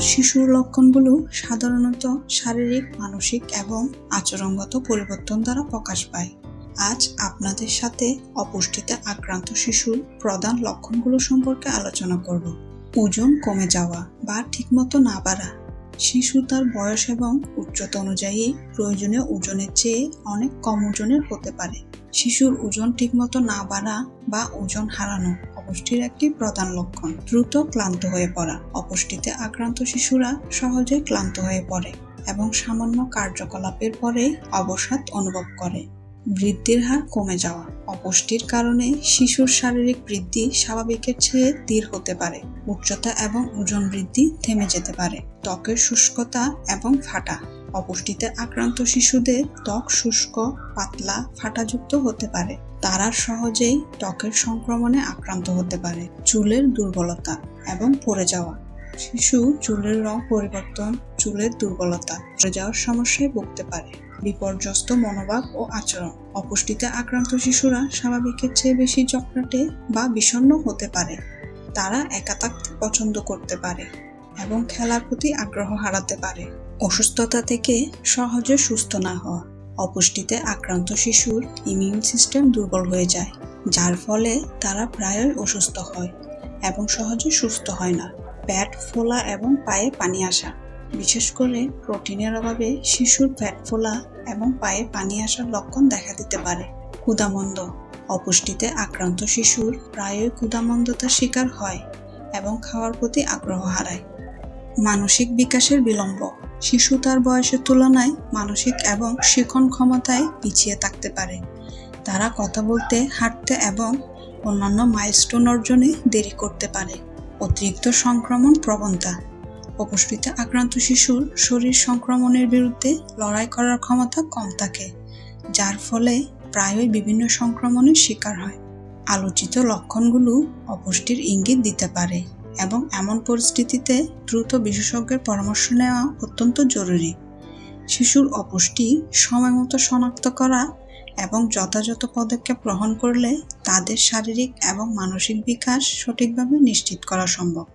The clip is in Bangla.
শিশুর লক্ষণগুলো সাধারণত শারীরিক, মানসিক এবং আচরণগত পরিবর্তন দ্বারা প্রকাশ পায়। আজ আপনাদের সাথে অপুষ্টিতে আক্রান্ত শিশুর প্রধান লক্ষণগুলো সম্পর্কে আলোচনা করব। ওজন কমে যাওয়া বা ঠিকমতো না বাড়া। শিশু তার বয়স এবং উচ্চতা অনুযায়ী প্রয়োজনীয় ওজনের চেয়ে অনেক কম ওজনের হতে পারে। শিশুর ওজন ঠিকমতো না বাড়া বা ওজন হারানো অপুষ্টির একটি প্রধান লক্ষণ। দ্রুত ক্লান্ত হয়ে পড়া। অপুষ্টিতে আক্রান্ত শিশুরা সহজে ক্লান্ত হয়ে পড়ে এবং সামান্য কার্যকলাপের পরেই অবসাদ অনুভব করে। বৃদ্ধির হার কমে যাওয়া। অপুষ্টির কারণে শিশুর শারীরিক বৃদ্ধি স্বাভাবিকের চেয়ে ধীর হতে পারে। উচ্চতা এবং ওজন বৃদ্ধি থেমে যেতে পারে। ত্বকের শুষ্কতা এবং ফাটা। অপুষ্টিতে আক্রান্ত শিশুদের ত্বক শুষ্ক, পাতলা, ফাটাযুক্ত হতে পারে। তারা সহজেই ত্বকের সংক্রমণে আক্রান্ত হতে পারে। চুলের দুর্বলতা এবং পড়ে যাওয়া। শিশু চুলের রং পরিবর্তন, চুলের দুর্বলতা, পড়ে যাওয়ার সমস্যায় ভুগতে পারে। বিপর্যস্ত মনোভাব ও আচরণ। অপুষ্টিতে আক্রান্ত শিশুরা স্বাভাবিকের চেয়ে বেশি চক্রাটে বা বিষণ্ণ হতে পারে। তারা একা থাকতে পছন্দ করতে পারে। এবং খেলার প্রতি আগ্রহ হারাতে পারে। অসুস্থতা থেকে সহজে সুস্থ না হওয়া। অপুষ্টিতে আক্রান্ত শিশুর ইমিউন সিস্টেম দুর্বল হয়ে যায়, যার ফলে তারা প্রায়ই অসুস্থ হয় এবং সহজে সুস্থ হয় না। পেট ফোলা এবং পায়ে পানি আসা। বিশেষ করে প্রোটিনের অভাবে শিশুর পেট ফোলা এবং পায়ে পানি আসার লক্ষণ দেখা দিতে পারে। ক্ষুদামন্দ অপুষ্টিতে আক্রান্ত শিশুর প্রায়ই ক্ষুদামন্দতার শিকার হয় এবং খাওয়ার প্রতি আগ্রহ হারায়। মানসিক বিকাশের বিলম্ব। শিশু তার বয়সের তুলনায় মানসিক এবং শিখন ক্ষমতায় পিছিয়ে থাকতে পারে। তারা কথা বলতে, হাঁটতে এবং অন্যান্য মাইলস্টোন অর্জনে দেরি করতে পারে। অতিরিক্ত সংক্রমণ প্রবণতা। অপুষ্টিতে আক্রান্ত শিশুর শরীর সংক্রমণের বিরুদ্ধে লড়াই করার ক্ষমতা কম থাকে, যার ফলে প্রায়ই বিভিন্ন সংক্রমণের শিকার হয়। আলোচিত লক্ষণগুলো অপুষ্টির ইঙ্গিত দিতে পারে। এবং এমন পরিস্থিতিতে দ্রুত বিশেষজ্ঞের পরামর্শ নেওয়া অত্যন্ত জরুরি। শিশুর অপুষ্টি, সময়মতো শনাক্ত করা এবং যথাযথ পদক্ষেপ গ্রহণ করলে তাদের শারীরিক এবং মানসিক বিকাশ সঠিকভাবে নিশ্চিত করা সম্ভব।